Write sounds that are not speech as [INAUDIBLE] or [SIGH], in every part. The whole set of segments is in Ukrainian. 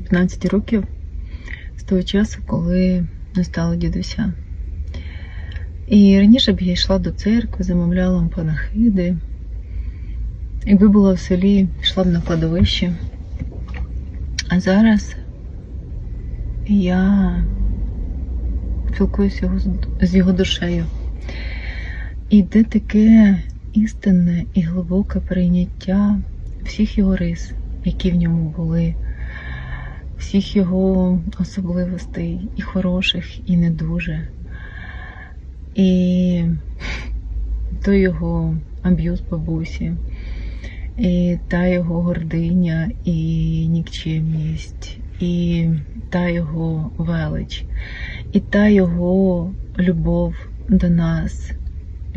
15 років з того часу, коли не стало дідуся. І раніше б я йшла до церкви, замовляла панахиди. Якби була в селі, йшла б на кладовище. А зараз я спілкуюся з його душею. І де таке істинне і глибоке прийняття всіх його рис, які в ньому були, всіх його особливостей, і хороших, і не дуже. І той його аб'юз бабусі, і та його гординя, і нікчемність, і та його велич, і та його любов до нас.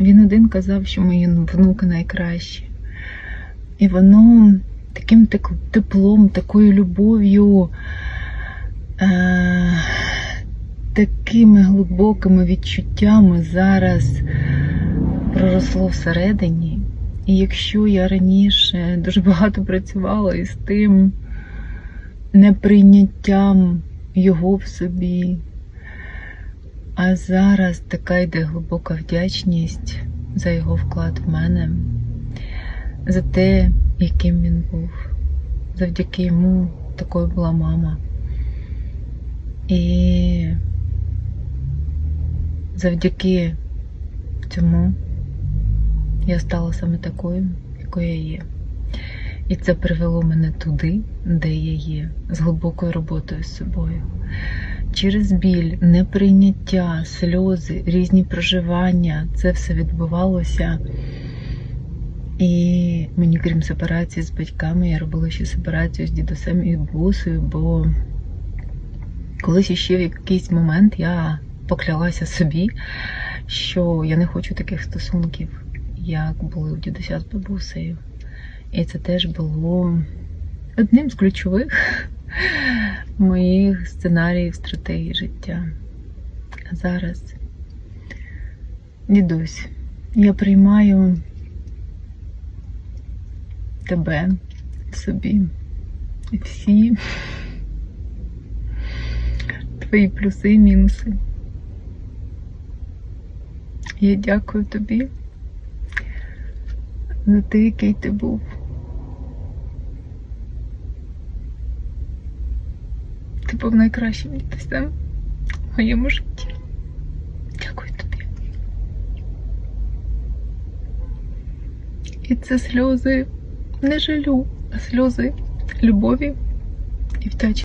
Він один казав, що мої внуки найкращі. І воно таким теплом, такою любов'ю, е- такими глибокими відчуттями зараз проросло всередині. І якщо я раніше дуже багато працювала із тим неприйняттям його в собі, а зараз така йде глибока вдячність за його вклад в мене, за те, яким він був. Завдяки йому такою була мама. І завдяки цьому я стала саме такою, якою я є. І це привело мене туди, де я є, з глибокою роботою з собою. Через біль, неприйняття, сльози, різні проживання, це все відбувалося. І мені, крім сепарації з батьками, я робила ще сепарацію з дідусем і бабусею, бо колись іще в якийсь момент я поклялася собі, що я не хочу таких стосунків, як були у дідуся з бабусею. І це теж було одним з ключових [LAUGHS] моїх сценаріїв стратегії життя. А зараз, дідусь, я приймаю тебе собі і всі твої плюси і мінуси. Я дякую тобі за те, який ти був. Ти був найкращим дідусем в моєму житті. Дякую тобі. І це сльози не жалю, сльози любові і вдячності.